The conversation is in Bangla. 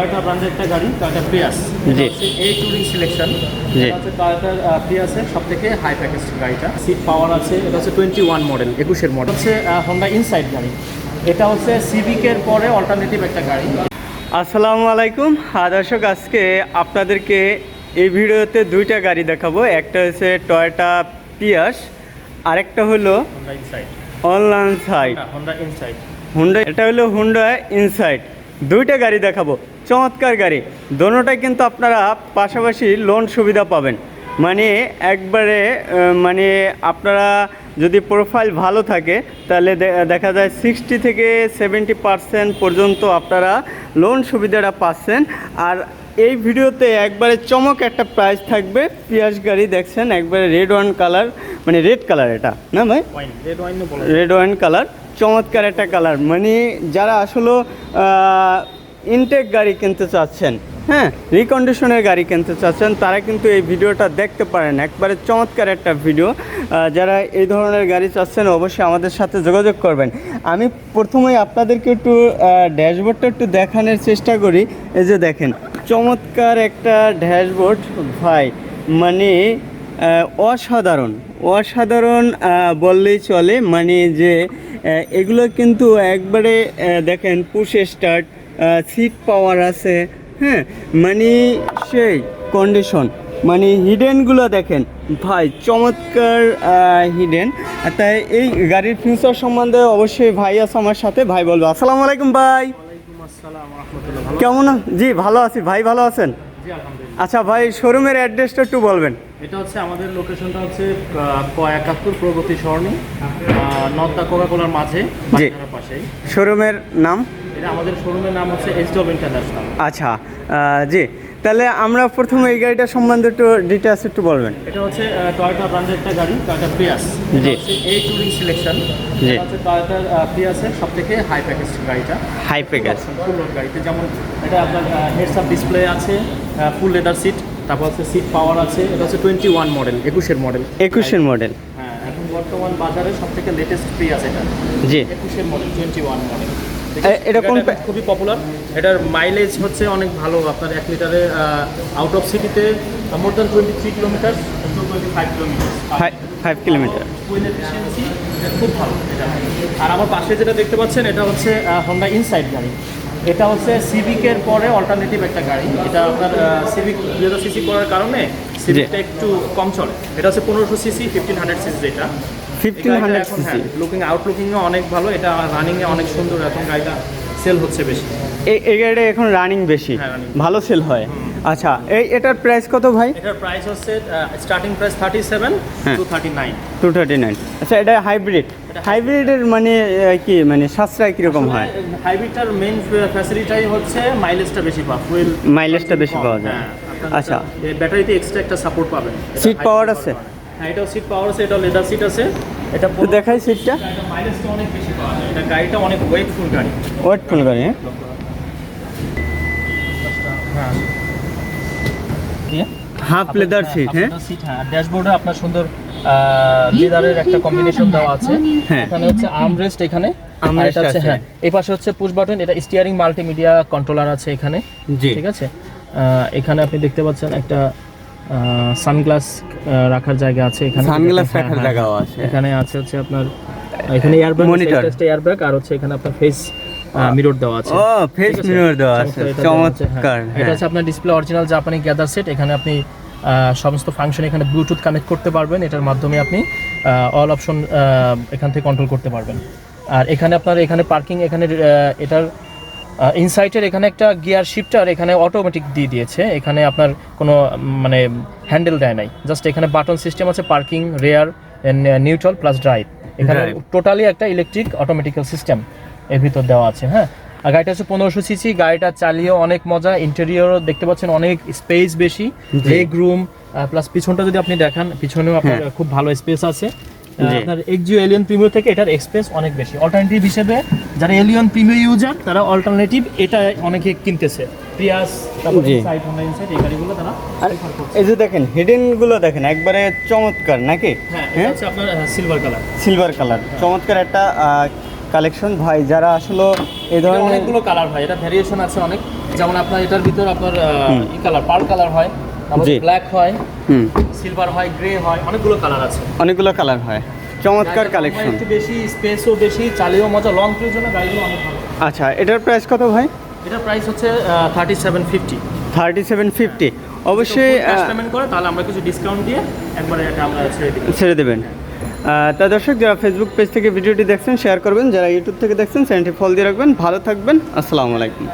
টয়োটা ব্র্যান্ডের একটা গাড়ি? টয়োটা প্রিয়াস জি। এই টুরিং সিলেকশন জি। হচ্ছে টয়োটার প্রিয়াসের সব থেকে হাই প্যাকেজ গাড়িটা। সিট পাওয়ার আছে এটা হচ্ছে টোয়েন্টি ওয়ান মডেল একুশের মডেল হচ্ছে হন্ডা ইনসাইড গাড়ি। এটা হচ্ছে সিভিকের পরে অল্টারনেটিভ একটা গাড়ি। আসসালামু আলাইকুম। দর্শক আজকে আপনাদেরকে এই ভিডিওতে দুইটা গাড়ি দেখাবো। একটা হচ্ছে টয়োটা পিয়াস আরেকটা হলো online site Honda Insight Honda এটা হলো হুন্ডা ইনসাইট দুইটা গাড়ি দেখাবো। চমৎকার গাড়ি। দোনোটাই কিন্তু আপনারা পাশাপাশি লোন সুবিধা পাবেন। মানে একবারে মানে আপনারা যদি প্রোফাইল ভালো থাকে তাহলে দেখা যায় সিক্সটি থেকে সেভেন্টি পার্সেন্ট পর্যন্ত আপনারা লোন সুবিধাটা পাচ্ছেন। আর এই ভিডিওতে একবারে চমক একটা প্রাইস থাকবে। পিয়াস গাড়ি দেখছেন একবারে রেড ওয়ান কালার মানে রেড কালার এটা না ভাই? রেড ওয়াইন কালার চমৎকার একটা কালার মানে যারা আসলে ইনটেক গাড়ি কিনতে চাচ্ছেন হ্যাঁ রিকন্ডিশনের গাড়ি কিনতে চাচ্ছেন, তারা কিন্তু এই ভিডিওটা দেখতে পারেন। একবারে চমৎকার একটা ভিডিও যারা এই ধরনের গাড়ি চাচ্ছেন, অবশ্যই আমাদের সাথে যোগাযোগ করবেন। আমি প্রথমেই আপনাদেরকে একটু ড্যাশবোর্ডটা একটু দেখানোর চেষ্টা করি। এই যে দেখেন, চমৎকার একটা ড্যাশবোর্ড। ভাই মানে অসাধারণ। অসাধারণ বললেই চলে। মানে যে এগুলো কিন্তু একবারে দেখেন পুশ স্টার্ট সিট পাওয়ার আছে হ্যাঁ? মানে সেই কন্ডিশন মানে হিডেনগুলো দেখেন। ভাই চমৎকার হিডেন তাই এই গাড়ির ফিউচার সম্বন্ধে অবশ্যই ভাই আছে আমার সাথে ভাই বলব আসসালামু আলাইকুম ভাই। কেমন জি ভালো আছি। ভাই ভালো আছেন? আচ্ছা ভাই শোরুমের অ্যাড্রেসটা একটু বলবেন। এটা হচ্ছে আমাদের লোকেশনটা হচ্ছে একাত্তর প্রগতি সরণি নদ্দা কোকাকোলার মাঝে পাশেই। শোরুমের নাম? এটা আমাদের শোরুমের নাম হচ্ছে এইচ ডব ইন্টারন্যাশনাল আচ্ছা জি। তাহলে আমরা প্রথমে এই গাড়িটা সম্বন্ধে একটু ডিটেলস একটু বলবেন। এটা হচ্ছে টয়োটা ব্র্যান্ডের একটা গাড়ি টয়োটা প্রিয়াস জি। এই টুরিং সিলেকশন জি। টয়োটার প্রিয়াসের সব থেকে হাই প্যাকেজ গাড়িটা। হাই প্যাকেজ ফুল লোড গাড়িতে। যেমন এটা আপনার হেডস আপ ডিসপ্লে আছে ফুল লেদার সিট তারপর হচ্ছে সিট পাওয়ার আছে। এটা হচ্ছে টোয়েন্টি ওয়ান মডেল একুশের মডেল একুশের মডেল হ্যাঁ এখন বর্তমান বাজারে সব থেকে লেটেস্ট প্রিয়াস এটা। জি। একুশের মডেল টোয়েন্টি ওয়ান মডেল এ- এটা কোন খুবই পপুলার এটার মাইলেজ হচ্ছে অনেক ভালো আপনার এক লিটারে আউট অফ সিটিতে more than twenty three kilometre five kilometre খুব ভালো এটা। আর আমার পাশে যেটা দেখতে পাচ্ছেন এটা হচ্ছে হন্ডা ইনসাইড গাড়ি। এটা হচ্ছে সিভিকের পরে অল্টারনেটিভ একটা গাড়ি। এটা আপনার সিভিক দুহাজার সিসি করার কারণে সিভিকটা একটু কম চলে। এটা হচ্ছে পনেরোশো সিসি ফিফটিন হান্ড্রেড সিসি এটা 1500 সিসি লুকিং লুকিং এ অনেক ভালো এটা রানিং অনেক সুন্দর এখন গাড়িটা সেল হচ্ছে বেশি। এই এখন রানিং বেশি হ্যাঁ, ভালো সেল হয়। আচ্ছা এই এটার প্রাইস কত ভাই? এটার হচ্ছে স্টার্টিং প্রাইস 37 239 239 আচ্ছা এটা হাইব্রিড হাইব্রিডের মানে কি মানে সাশ্রয় কীরকম হয়? হাইব্রিডটার মেইন ফ্যাসিলিটাই হচ্ছে মাইলেজটা বেশি পাওয়া ফুয়েল মাইলেজটা বেশি পাওয়া যায়। হ্যাঁ, আচ্ছা। ব্যাটারিতে এক্সট্রা একটা সাপোর্ট পাবেন। সিট পাওয়ার আছে? হ্যাঁ এটাও সিট পাওয়ার আছে এটাও লেদার সিট আছে। এটা দেখাই সিটটা মাইলেজটা অনেক বেশি পাওয়া যায়। এটা গাড়িটা অনেক ওয়েটফুল গাড়ি। ওয়েটফুল গাড়ি হ্যাঁ। হ্যাঁ। হাফ লেদার সিট হ্যাঁ সিট হ্যাঁ। ড্যাশবোর্ডে আপনার সুন্দর লেদারের একটা কম্বিনেশন দেওয়া আছে। হ্যাঁ। এখানে হচ্ছে আর্মরেস্ট এখানে এটা হচ্ছে হ্যাঁ। এই পাশে হচ্ছে পুশ বাটন এটা স্টিয়ারিং মাল্টিমিডিয়া কন্ট্রোলার আছে এখানে। ঠিক আছে? আহ, এখানে আপনি দেখতে পাচ্ছেন একটা সানগ্লাস রাখার জায়গা আছে এখানে। সানগ্লাস হ্যাঁ, রাখার হ্যাঁ, জায়গাও আছে। এখানে আছে হচ্ছে আপনার এখানে এয়ারব্যাগ Monitor। এয়ারব্যাগ আর হচ্ছে এখানে আপনার ফেস মিরর দেওয়া আছে। ও ফেস মিরর দেওয়া আছে। চমৎকার, এটা আছে, হ্যাঁ। হচ্ছে আপনার ডিসপ্লে অরিজিনাল জাপানি গ্যাদার সেট এখানে আপনি সমস্ত ফাংশন এখানে ব্লুটুথ কানেক্ট করতে পারবেন। এটার মাধ্যমে আপনি অল অপশন এখান থেকে কন্ট্রোল করতে পারবেন। আর এখানে আপনার এখানে পার্কিং এখানে এটার ইনসাইটের এখানে একটা গিয়ার শিফটার এখানে অটোমেটিক দিয়ে দিয়েছে। এখানে আপনার কোনো মানে হ্যান্ডেল দেয় নাই। জাস্ট এখানে বাটন সিস্টেম আছে parking rear neutral plus drive এখানে টোটালি একটা ইলেকট্রিক অটোমেটিক্যাল সিস্টেম এর ভিতর দেওয়া আছে হ্যাঁ? আর গাড়িটা হচ্ছে পনেরোশো সিসি গাড়িটা চালিয়েও অনেক মজা। ইন্টেরিয়রও দেখতে পাচ্ছেন অনেক স্পেস বেশি। লেগ রুম প্লাস পিছনটা যদি আপনি দেখান পিছনেও আপনার হ্যাঁ। খুব ভালো স্পেস আছে। আপনার এক্সিও এলিয়ন প্রিমিও থেকে এটার এক্সপেন্স অনেক বেশি। অল্টারনেটিভ হিসেবে যারা এলিয়ন প্রিমিও ইউজার তারা অল্টারনেটিভ এটা অনেকে কিনতেছে। প্রিয়াস এই যে দেখেন হিডেনগুলো দেখেন একবারে চমৎকার নাকি? হ্যাঁ হ্যাঁ? আপনার সিলভার কালার সিলভার কালার চমৎকার একটা কালেকশন ভাই যারা আসলে এই ধরনের অনেকগুলো কালার হয় এটা ভেরিয়েশন আছে অনেক। যেমন আপনার এটার ভিতর আপনার কালার পার্ল কালার হয়। ব্ল্যাক হয় হুম। সিলভার হয় গ্রে হয় অনেকগুলো কালার আছে। অনেকগুলো কালার হয়। চমৎকার কালেকশন একটু বেশি স্পেসও বেশি চালিয়েও মজা লং ট্রির জন্য গাড়িগুলো অনেক ভালো। আচ্ছা এটার প্রাইস কত ভাই? এটার প্রাইস হচ্ছে thirty seven fifty thirty seven fifty অবশ্যই পেমেন্ট করে তাহলে আমরা কিছু ডিসকাউন্ট দিয়ে একবারে এটা আমরা ছেড়ে দেবেন। তা দর্শক যারা ফেসবুক পেজ থেকে ভিডিওটি দেখছেন শেয়ার করবেন। যারা ইউটিউব থেকে দেখছেন চ্যানেলটি ফলো দিয়ে রাখবেন। ভালো থাকবেন। আসসালামু আলাইকুম।